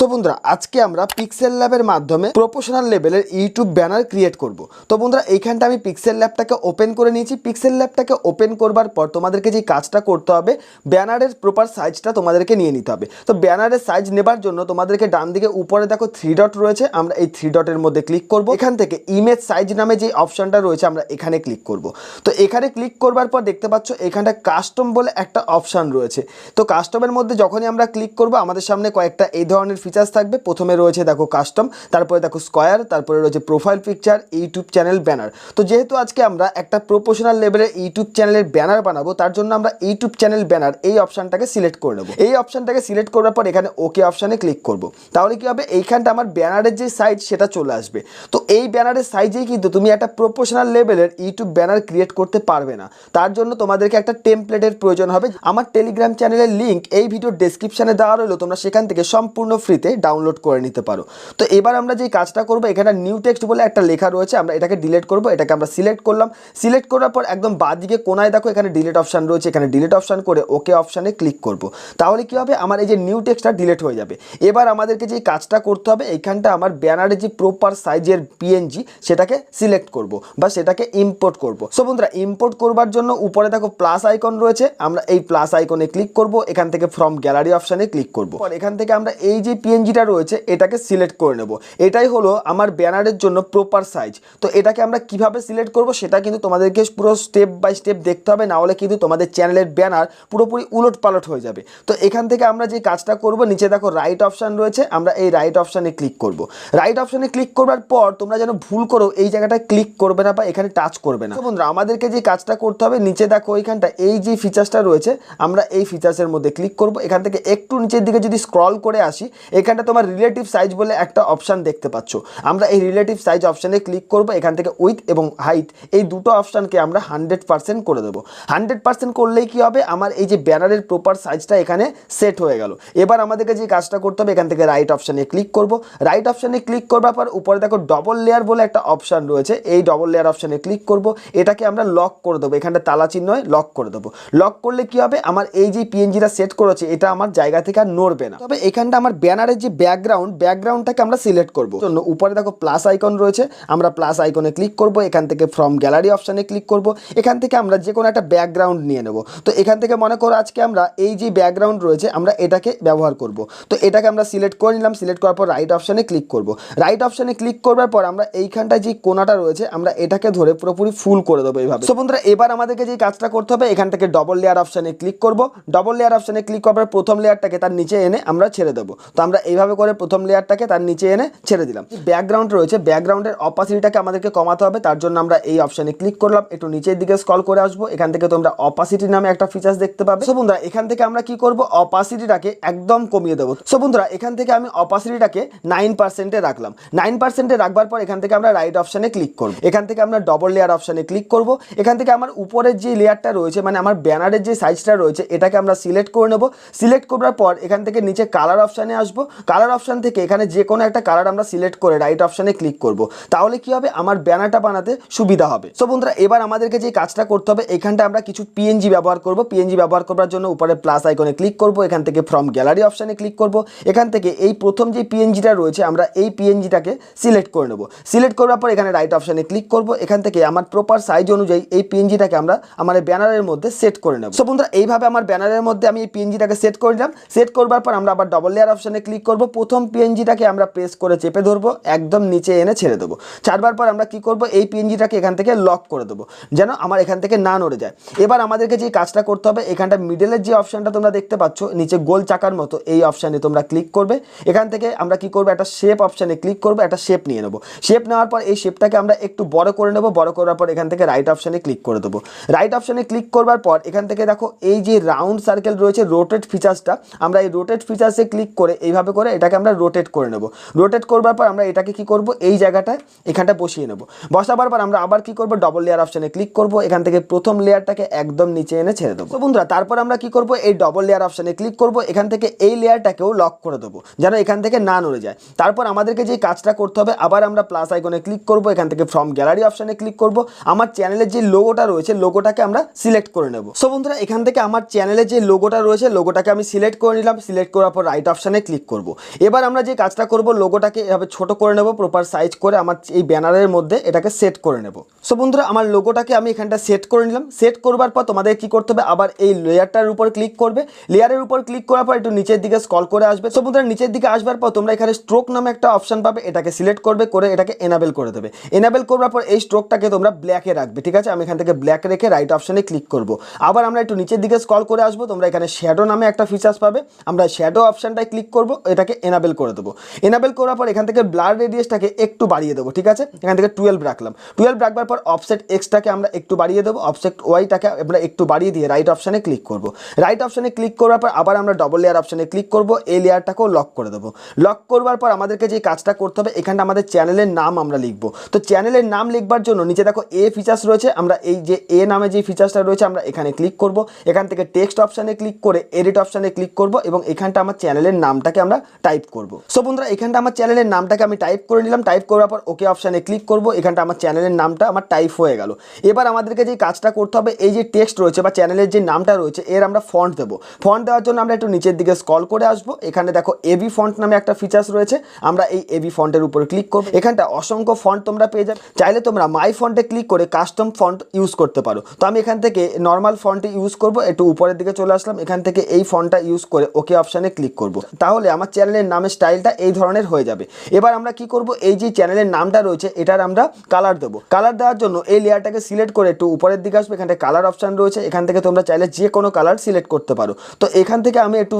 So বন্ধুরা, আজকে আমরা পিক্সেল ল্যাবের মাধ্যমে প্রফেশনাল লেভেলের ইউটিউব ব্যানার ক্রিয়েট করব। তো বন্ধুরা, এইখানটা আমি পিক্সেল ল্যাবটাকে ওপেন করে নিয়েছি। পিক্সেল ল্যাবটাকে ওপেন করবার পর তোমাদেরকে যে কাজটা করতে হবে ব্যানারের প্রপার সাইজটা তোমাদেরকে নিয়ে নিতে হবে। তো ব্যানারের সাইজ নেবার জন্য তোমাদেরকে ডান দিকে উপরে দেখো থ্রি ডট রয়েছে, আমরা এই থ্রি ডটের মধ্যে ক্লিক করব। এখান থেকে ইমেজ সাইজ নামে যে অপশনটা রয়েছে, আমরা এখানে ক্লিক করব। তো এখানে ক্লিক করবার পর দেখতে পাচ্ছ, এখানটা কাস্টম বলে একটা অপশান রয়েছে। তো কাস্টমের মধ্যে যখনই আমরা ক্লিক করব, আমাদের সামনে কয়েকটা এই ধরনের ফিচার্স থাকবে। প্রথমে রয়েছে দেখো কাস্টম তারপরে দেখো স্কোয়ার তারপরে রয়েছে profile picture YouTube channel banner তো যেহেতু আজকে আমরা একটা প্রফেশনাল লেভেলের ইউটিউব চ্যানেলের ব্যানার বানাবো, তার জন্য আমরা ইউটিউব চ্যানেল ব্যানার এই অপশনটাকে সিলেক্ট করে নেব। এই অপশানটাকে সিলেক্ট করার পর এখানে ওকে অপশানে ক্লিক করব। তাহলে কি হবে? এইখানটা আমার ব্যানারের যে সাইজ সেটা চলে আসবে। তো এই ব্যানারের সাইজেই কিন্তু তুমি একটা প্রফেশনাল লেভেলের ইউটিউব ব্যানার ক্রিয়েট করতে পারবে না। তার জন্য তোমাদেরকে একটা টেমপ্লেটের প্রয়োজন হবে। আমার টেলিগ্রাম চ্যানেলের লিঙ্ক এই ভিডিও ডেসক্রিপশনে দেওয়া রইল, তোমরা সেখান থেকে সম্পূর্ণ ফ্রিতে ডাউনলোড করে নিতে পারো। তো এবার আমরা যে কাজটা করব, এখানে নিউ টেক্সট বলে একটা লেখা রয়েছে, আমরা এটাকে ডিলিট করব, এটাকে আমরা সিলেক্ট করলাম। সিলেক্ট করার পর একদম বাঁদিকে কোনায় দেখো এখানে ডিলিট অপশান রয়েছে, এখানে ডিলিট অপশান করে ওকে অপশানে ক্লিক করব। তাহলে কি হবে? আমার এই যে নিউ টেক্সটটা ডিলিট হয়ে যাবে। এবার আমাদেরকে যে কাজটা করতে হবে, এইখানটা আমার ব্যানারের যে প্রপার সাইজের পিএনজি সেটাকে সিলেক্ট করব বা সেটাকে ইম্পোর্ট করব। সো বন্ধুরা ইম্পোর্ট করবার জন্য উপরে দেখো প্লাস আইকন রয়েছে, আমরা এই প্লাস আইকনে ক্লিক করব, এখান থেকে ফ্রম গ্যালারি অপশানে ক্লিক করব। এখান থেকে আমরা এই যে পিএনজিটা রয়েছে, এটাকে সিলেক্ট করে নেব। এটাই হলো আমার ব্যানারের জন্য প্রপার সাইজ তো এটাকে আমরা কীভাবে সিলেক্ট করব সেটা কিন্তু তোমাদেরকে পুরো স্টেপ বাই স্টেপ দেখতে হবে, না হলে কিন্তু তোমাদের চ্যানেলের ব্যানার পুরোপুরি উলট পালট হয়ে যাবে। তো এখান থেকে আমরা যে কাজটা করব, নিচে দেখো রাইট অপশান রয়েছে, আমরা এই রাইট অপশানে ক্লিক করব। রাইট অপশানে ক্লিক করবার পর তোমরা যেন ভুল করো, এই জায়গাটায় ক্লিক করবে না বা এখানে টাচ করবে না। বন্ধুরা, আমাদেরকে যে কাজটা করতে হবে, নিচে দেখো এইখানটা এই যে ফিচার্সটা রয়েছে, আমরা এই ফিচার্সের মধ্যে ক্লিক করব। এখান থেকে একটু নিচের দিকে যদি স্ক্রল করে আসি এখানটা তোমার রিলেটিভ সাইজ বলে একটা অপশান দেখতে পাচ্ছ। আমরা এই রিলেটিভ সাইজ অপশানে ক্লিক করব এখান থেকে উইথ এবং হাইট এই দুটো অপশানকে আমরা হান্ড্রেড পার্সেন্ট করে দেবো। হান্ড্রেড পার্সেন্ট করলেই কি হবে? আমার এই যে ব্যানারের প্রপার সাইজটা এখানে সেট হয়ে গেল। এবার আমাদেরকে যে কাজটা করতে হবে, এখান থেকে রাইট অপশানে ক্লিক করব। রাইট অপশানে ক্লিক করবার পর উপরে দেখো ডবল লেয়ার বলে একটা অপশান রয়েছে। এই ডবল লেয়ার অপশানে ক্লিক করব। এটাকে আমরা লক করে দেবো। এখানটা তালা চিহ্ন লক করে দেবো। লক করলে কি হবে? আমার এই যে পিএনজিটা সেট করেছে, এটা আমার জায়গা থেকে আর নড়বে না। তবে এখানটা আমার ব্যানারের যে ব্যাকগ্রাউন্ড ব্যাকগ্রাউন্ডটাকে আমরা সিলেক্ট করব। জন্য উপরে দেখো প্লাস আইকন রয়েছে, আমরা প্লাস আইকনে ক্লিক করব, এখান থেকে ফ্রম গ্যালারি অপশানে ক্লিক করব, এখান থেকে আমরা যে কোনো একটা ব্যাকগ্রাউন্ড নিয়ে নেব। তো এখান থেকে মনে করো আজকে আমরা এই যে ব্যাকগ্রাউন্ড রয়েছে, আমরা এটাকে ব্যবহার করব। তো এটাকে আমরা সিলেক্ট করে নিলাম সিলেক্ট করার পর রাইট অপশানে ক্লিক করব। রাইট অপশানে ক্লিক করবার পর আমরা এইখানটায় যে কোনাটা রয়েছে, আমরা এটাকে ধরে পুরোপুরি ফুল করে দেবো এইভাবে তো বন্ধুরা, এবার আমাদেরকে যে কাজটা করতে হবে, এখান থেকে ডবল লেয়ার অপশানে ক্লিক করব। ডবল লেয়ার অপশানে ক্লিক করার পর প্রথম লেয়ারটাকে তার নিচে এনে আমরা ছেড়ে দেবো। তো আমরা এইভাবে করে প্রথম লেয়ারটাকে তার নিচে এনে ছেড়ে দিলাম। ব্যাকগ্রাউন্ড রয়েছে ব্যাকগ্রাউন্ডের অপাসিটিটাকে আমাদেরকে কমাতে হবে, তার জন্য আমরা এই অপশানে ক্লিক করলাম, একটু নিচের দিকে স্কল করে আসব, এখান থেকে তোমরা অপাসিটি নামে একটা ফিচার্স দেখতে পাবে। সো বন্ধুরা, এখান থেকে আমরা কি করব? অপাসিটিটাকে একদম কমিয়ে দেবো। সো বন্ধুরা, এখান থেকে আমি অপাসিটিটাকে নাইন পার্সেন্টে রাখলাম। নাইন পার্সেন্টে রাখবার পর এখান থেকে আমরা রাইট অপশানে ক্লিক করব। এখান থেকে আমরা ডবল লেয়ার অপশানে ক্লিক করব। এখান থেকে আমার উপরের যে লেয়ারটা রয়েছে মানে আমার ব্যানারের যে সাইজটা রয়েছে, এটাকে আমরা সিলেক্ট করে নেব। সিলেক্ট করার পর এখান থেকে নিচে কালার অপশানে আসব। কালার অপশান থেকে এখানে যে কোনো একটা কালার আমরা সিলেক্ট করে রাইট অপশানে ক্লিক করব। তাহলে কি হবে? আমার ব্যানারটা বানাতে সুবিধা হবে। সো বন্ধুরা, এবার আমাদেরকে যে কাজটা করতে হবে, এখানটা আমরা কিছু পিএনজি ব্যবহার করব। পিএনজি ব্যবহার করার জন্য উপরে প্লাস আইকনে ক্লিক করব। এখান থেকে ফ্রম গ্যালারি অপশানে ক্লিক করব। এখান থেকে এই প্রথম যে পিএনজিটা রয়েছে, আমরা এই পিএনজিটাকে সিলেক্ট করে নেব। সিলেক্ট করার পর এখানে রাইট অপশানে ক্লিক করব। এখান থেকে আমার প্রপার সাইজ অনুযায়ী এই পিএনজিটাকে আমরা আমার ব্যানারের মধ্যে সেট করে নেব। সো বন্ধুরা, এইভাবে আমার ব্যানারের মধ্যে আমি এই পিএনজিটাকে সেট করে নিলাম। সেট করবার পর আমরা আবার ডবল লেয়ার অপশানে ক্লিক করব, প্রথম পিএনজিটাকে আমরা প্রেস করে চেপে ধরবো, একদম নিচে এনে ছেড়ে দেবো। ছাড়বার পর আমরা কি করব, এই পিএনজিটাকে এখান থেকে লক করে দেবো, যেন আমার এখান থেকে না নড়ে যায়। এবার আমাদেরকে যে কাজটা করতে হবে, এখানটা মিডলের যে অপশানটা তোমরা দেখতে পাচ্ছ, নিচে গোল চাকার মতো এই অপশানে তোমরা ক্লিক করবে। এখান থেকে আমরা কি করব, একটা শেপ অপশানে ক্লিক করব, একটা শেপ নিয়ে নেব। শেপ নেওয়ার পর এই শেপটাকে আমরা একটু বড় করে নেব, বড় করার পর এখান থেকে রাইট অপশানে ক্লিক করে দেবো। রাইট অপশানে ক্লিক করবার পর এখান থেকে দেখো, এই যে রাউন্ড সার্কেল রয়েছে রোটেট ফিচার্সটা আমরা এই রোটেট ফিচার্সে ক্লিক করে এইভাবে করে, এটাকে আমরা রোটেট করে নেব। রোটেট করবার পর আমরা এটাকে কি করব? এই জায়গাটায় এখানটা বসিয়ে নেব। বসাবার পর আমরা আবার কি করব? ডবল লেয়ার অপশানে ক্লিক করব। এখান থেকে প্রথম লেয়ারটাকে একদম নিচে এনে ছেড়ে দেবো। বন্ধুরা, তারপর আমরা কি করব? এই ডবল লেয়ার অপশানে ক্লিক করব। এখান থেকে এই লেয়ারটাকেও লক করে দেবো, যেন এখান থেকে না নড়ে যায়। তারপর আমাদেরকে যে কাজটা করতে হবে, আবার আমরা প্লাস আইকনে ক্লিক করব। এখান থেকে ফ্রম গ্যালারি অপশানে ক্লিক করব। আমার চ্যানেলের যে লোগোটা রয়েছে লোগোটাকে আমরা সিলেক্ট করে নেব। সো বন্ধুরা, এখান থেকে আমার চ্যানেলের যে লোগোটা রয়েছে লোগোটাকে আমি সিলেক্ট করে নিলাম। সিলেক্ট করার পর রাইট অপশানে ক্লিক করব। এবার আমরা যে কাজটা করব লোগোটাকে এভাবে ছোট করে নেব প্রপার সাইজ করে আমার এই ব্যানারের মধ্যে এটাকে সেট করে নেব। সো বন্ধুরা, আমার লোগোটাকে আমি এখানটা সেট করে নিলাম। সেট করবার পর তোমাদের কি করতে হবে? আবার এই লেয়ারটার উপর ক্লিক করবে। লেয়ারের উপর ক্লিক করার পর একটু নিচের দিকে স্কল করে আসবে। সো বন্ধুরা, নিচের দিকে আসবার পর তোমরা এখানে স্ট্রোক নামে একটা অপশান পাবে। এটাকে সিলেক্ট করবে, করে এটাকে এনাবেল করে দেবে। এনাবেল করবার পর এই স্ট্রোকটাকে তোমরা ব্ল্যাকে রাখবে, ঠিক আছে? আমি এখান থেকে ব্ল্যাক রেখে রাইট অপশানে ক্লিক করব। আবার আমরা একটু নিচের দিকে স্কল করে আসব। তোমরা এখানে শ্যাডো নামে একটা ফিচার্স পাবে। আমরা শ্যাডো অপশানটায় ক্লিক করব। এটাকে এনাবেল করে দেবো। এনাবেল করার পর এখান থেকে ব্লার রেডিয়াসটাকে একটু বাড়িয়ে দেবো, ঠিক আছে? এখান থেকে টুয়েলভ রাখলাম। টুয়েলভ রাখবার পর অফসেট এক্সটাকে আমরা একটু বাড়িয়ে দেবো অফসেট ওয়াইটাকে আমরা একটু বাড়িয়ে দিয়ে রাইট অপশানে ক্লিক করব। রাইট অপশানে ক্লিক করার পর আবার আমরা ডবল লেয়ার অপশানে ক্লিক করব, এই লেয়ারটাকেও লক করে দেবো। লক করবার পর আমাদেরকে যে কাজটা করতে হবে, এখানটা আমাদের চ্যানেলের নাম আমরা লিখব। তো চ্যানেলের নাম লিখবার জন্য নিচে দেখো এ ফিচার্স রয়েছে, আমরা এই যে এ নামে যে ফিচার্সটা রয়েছে, আমরা এখানে ক্লিক করব। এখান থেকে টেক্সট অপশানে ক্লিক করে এডিট অপশানে ক্লিক করব এবং এখানটা আমার চ্যানেলের নামটাকে আমরা টাইপ করব। সো বন্ধুরা, এখানটা আমার চ্যানেলের নামটাকে আমি টাইপ করে নিলাম। টাইপ করার পর ওকে অপশানে ক্লিক করব। এখানটা আমার চ্যানেলের নামটা আমার টাইপ হয়ে গেল। এবার আমাদেরকে যে কাজটা করতে হবে, এই যে টেক্সট রয়েছে বা চ্যানেলের যে নামটা রয়েছে, এর আমরা ফন্ট দেবো। ফন্ট দেওয়ার জন্য আমরা একটু নিচের দিকে স্কল করে আসব। এখানে দেখো এবি ফন্ট নামে একটা ফিচার্স রয়েছে। আমরা এই এবি ফন্টের উপর ক্লিক করব। এখানটা অসংখ্য ফন্ট তোমরা পেয়ে যাবে। চাইলে তোমরা মাই ফন্টে ক্লিক করে কাস্টম ফন্ট ইউজ করতে পারো। তো আমি এখান থেকে নর্মাল ফন্টে ইউজ করব। একটু উপরের দিকে চলে আসলাম। এখান থেকে এই ফন্টটা ইউজ করে ওকে অপশানে ক্লিক করব। তাহলে আমার চ্যানেলের নামের স্টাইলটা এই ধরনের হয়ে যাবে। এবার আমরা কি করব? এই যে চ্যানেলের নামটা রয়েছে, এটার আমরা কালার দেবো। কালার দেওয়ার জন্য এই লেয়ারটাকে সিলেক্ট করে একটু উপরের দিকে আসবে এখানে কালার অপশান রয়েছে, এখান থেকে তোমরা চাইলে যে কোনো কালার সিলেক্ট করতে পারো। তো এখান থেকে আমি একটু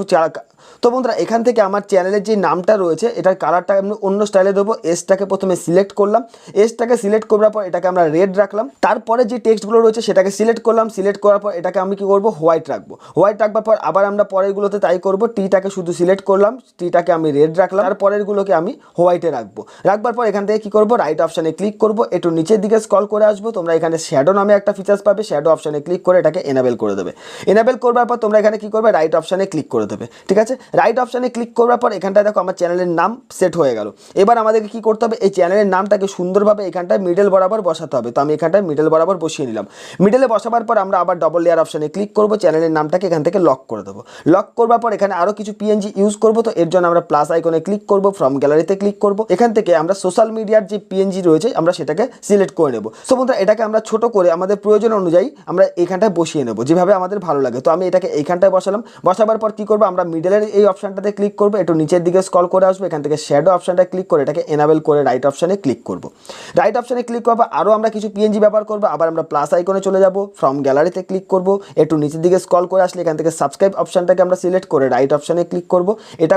তো বন্ধুরা, এখান থেকে আমার চ্যানেলের যে নামটা রয়েছে, এটার কালারটা আমি অন্য স্টাইলে দেবো। এসটাকে প্রথমে সিলেক্ট করলাম। এসটাকে সিলেক্ট করার পর এটাকে আমরা রেড রাখলাম। তারপরে যে টেক্সটগুলো রয়েছে, সেটাকে সিলেক্ট করলাম। সিলেক্ট করার পর এটাকে আমি কি করব? হোয়াইট রাখব। হোয়াইট রাখবার পর আবার আমরা পরেরগুলোতে তাই করব। টিটাকে শুধু সিলেক্ট করলাম। টিটাকে আমি রেড রাখলাম আর পরেরগুলোকে আমি হোয়াইটে রাখব। রাখবার পর এখান থেকে কি করব? রাইট অপশানে ক্লিক করব। একটু নিচের দিকে স্কল করে আসব। তোমরা এখানে শ্যাডো নামে একটা ফিচার্স পাবে। শ্যাডো অপশানে ক্লিক করে এটাকে এনাবেল করে দেবে। এনাবেল করবার পর তোমরা এখানে কি করবে? রাইট অপশানে ক্লিক করে দেবে। ঠিক আছে? রাইট অপশানে ক্লিক করবার পর এখানটায় দেখো আমার চ্যানেলের নাম সেট হয়ে গেল। এবার আমাদেরকে কি করতে হবে? এই চ্যানেলের নামটাকে সুন্দরভাবে এখানটায় মিডল বরাবর বসাতে হবে। তো আমি এখানটায় মিডল বরাবর বসিয়ে নিলাম। মিডলে বসাবার পর আমরা আবার ডবল লেয়ার অপশানে ক্লিক করব। চ্যানেলের নামটাকে এখান থেকে লক করে দেবো। লক করবার পর এখানে আরও কিছু পিএনজি ইউজ করব। তো এর জন্য আমরা প্লাস আইকনে ক্লিক করব ফ্রম গ্যালারিতে ক্লিক করব। এখান থেকে আমরা সোশ্যাল মিডিয়ার যে পিএনজি রয়েছে, আমরা সেটাকে সিলেক্ট করে নেব। সো বন্ধুরা, এটাকে আমরা ছোট করে আমাদের প্রয়োজন অনুযায়ী আমরা এখানটায় বসিয়ে নেব, যেভাবে আমাদের ভালো লাগে। তো আমি এটাকে এইখানটায় বসালাম। বসাবার পর কি করব, আমরা মিডলের এই অপশানটাতে ক্লিক করব, একটু নিচের দিকে স্কল করে আসব, এখান থেকে শ্যাডো অপশানটা ক্লিক করে এটাকে এনাবেল করে রাইট অপশানে ক্লিক করব। রাইট অপশানে ক্লিক করব আরও আমরা কিছু পিএনজি ব্যবহার করব, আবার আমরা প্লাস আইকনে চলে যাব ফ্রম গ্যালারিতে ক্লিক করব, একটু নিচের দিকে স্কল করে আসলে এখান থেকে সাবস্ক্রাইব অপশানটাকে আমরা সিলেক্ট করে রাইট অপশানে ক্লিক করব।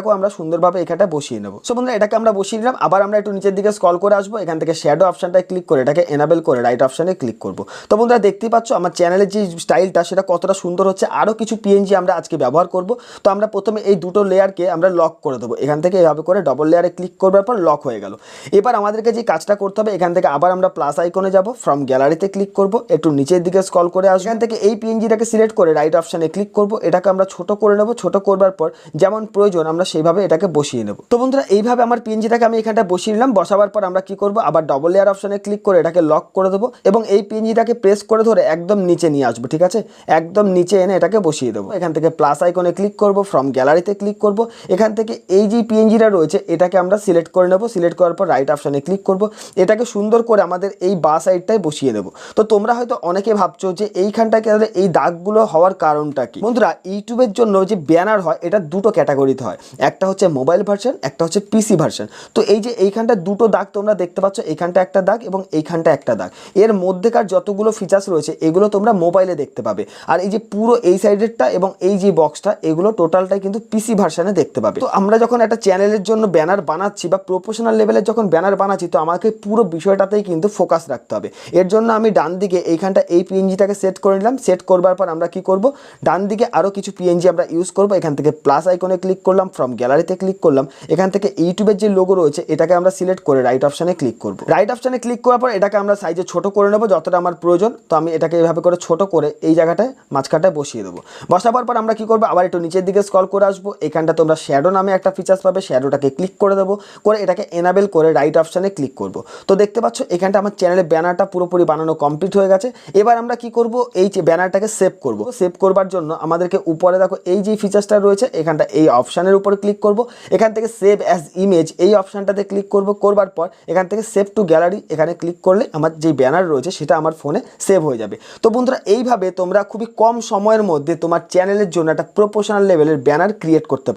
এটাকেও আমরা সুন্দরভাবে এখানটা বসিয়ে নেব। সো বন্ধুরা, এটাকে আমরা বসিয়ে নিলাম। আবার আমরা একটু নিচের দিকে স্কল করে আসব। এখান থেকে শ্যাডো অপশানটায় ক্লিক করে এটাকে এনাবেল করে রাইট অপশানে ক্লিক করব। তো বন্ধুরা, দেখতেই পাচ্ছ আমার চ্যানেলের যে স্টাইলটা সেটা কতটা সুন্দর হচ্ছে। আরও কিছু পিএনজি আমরা আজকে ব্যবহার করব। তো আমরা প্রথমে এই দুটো লেয়ারকে আমরা লক করে দেবো। এখান থেকে এভাবে করে ডবল লেয়ারে ক্লিক করবার পর লক হয়ে গেল। এবার আমাদেরকে যে কাজটা করতে হবে, এখান থেকে আবার আমরা প্লাস আইকনে যাব। ফ্রম গ্যালারিতে ক্লিক করব। একটু নিচের দিকে স্কল করে আসব। এখান থেকে এই পিএনজিটাকে সিলেক্ট করে রাইট অপশানে ক্লিক করব। এটাকে আমরা ছোট করে নেব। ছোট করবার পর যেমন প্রয়োজন, আমরা সেইভাবে এটাকে বসিয়ে নেব। তো বন্ধুরা, এইভাবে আমার পিএনজিটাকে আমি এখানটা বসিয়ে নিলাম। বসাবার পর আমরা কি করব? আবার ডবল লেয়ার অপশনে ক্লিক করে এটাকে লক করে দেবো এবং এই পিএনজিটাকে প্রেস করে ধরে একদম নিচে নিয়ে আসব, ঠিক আছে? একদম নিচে এনে এটাকে বসিয়ে দেবো। এখান থেকে প্লাস আইকনে ক্লিক করব ফ্রম গ্যালারিতে ক্লিক করব। এখান থেকে এই যে পিএনজিটা রয়েছে, এটাকে আমরা সিলেক্ট করে নেব। সিলেক্ট করার পর রাইট অপশানে ক্লিক করব। এটাকে সুন্দর করে আমাদের এই বা সাইডটায় বসিয়ে দেবো। তো তোমরা হয়তো অনেকে ভাবছ যে এইখানটাকে তাহলে এই দাগগুলো হওয়ার কারণটা কি? বন্ধুরা, ইউটিউবের জন্য যে ব্যানার হয়, এটা দুটো ক্যাটাগরিতে হয়। একটা হচ্ছে মোবাইল ভার্সন একটা হচ্ছে পিসি ভার্সন তো এই যে এইখানটা দুটো দাগ তোমরা দেখতে পাচ্ছ, এইখানটা একটা দাগ এবং এইখানটা একটা দাগ। এর মধ্যেকার যতগুলো ফিচার্স রয়েছে, এগুলো তোমরা মোবাইলে দেখতে পাবে। আর এই যে পুরো এই সাইডেরটা এবং এই যে বক্সটা এগুলো টোটালটাই কিন্তু পিসি ভার্সানে দেখতে পাবে। তো আমরা যখন একটা চ্যানেলের জন্য ব্যানার বানাচ্ছি বা প্রফেশনাল লেভেলের যখন ব্যানার বানাচ্ছি, তো আমাকে পুরো বিষয়টাতেই কিন্তু ফোকাস রাখতে হবে। এর জন্য আমি ডান দিকে এইখানটা এই পিএনজিটাকে সেট করে নিলাম। সেট করবার পর আমরা কি করব? ডান দিকে আরও কিছু পিএনজি আমরা ইউজ করব। এখান থেকে প্লাস আইকনে ক্লিক করলাম ফ্রম গ্যালারিতে ক্লিক করলাম, এখান থেকে ইউটিউবের যে লোগো রয়েছে, এটাকে আমরা সিলেক্ট করে রাইট অপশানে ক্লিক করব। রাইট অপশানে ক্লিক করার পর এটাকে আমরা সাইজে ছোট করে নেব, যতটা আমার প্রয়োজন, তো আমি এটাকে এভাবে করে ছোট করে এই জায়গাটায় মাঝখানটায় বসিয়ে দেবো। বসাবার পর আমরা কি করব, আবার একটু নিচের দিকে স্কল করে আসব, এখানটা তোমরা শ্যাডো নামে একটা ফিচার্স পাবে শ্যাডোটাকে ক্লিক করে দেবো, করে এটাকে এনাবেল করে রাইট অপশানে ক্লিক করব। তো দেখতে পাচ্ছ, এখানটা আমার চ্যানেলের ব্যানারটা পুরোপুরি বানানো কমপ্লিট হয়ে গেছে। এবার আমরা কি করব, এই যে ব্যানারটাকে সেভ করব। সেভ করবার জন্য আমাদেরকে উপরে দেখো, এই যে ফিচার্সটা রয়েছে, এখানটা এই অপশানের উপর ক্লিক করব, এখান থেকে সেভ অ্যাজ ইমেজ এই অপশানটাতে ক্লিক করব, করবার পর এখান থেকে সেভ টু গ্যালারি এখানে ক্লিক করলে আমার যে ব্যানার রয়েছে সেটা আমার ফোনে সেভ হয়ে যাবে। তো বন্ধুরা, এইভাবে তোমরা খুবই কম সময়ের মধ্যে তোমার চ্যানেলের জন্য একটা প্রফেশনাল লেভেলের ব্যানার ক্রিয়েট করতে পারো।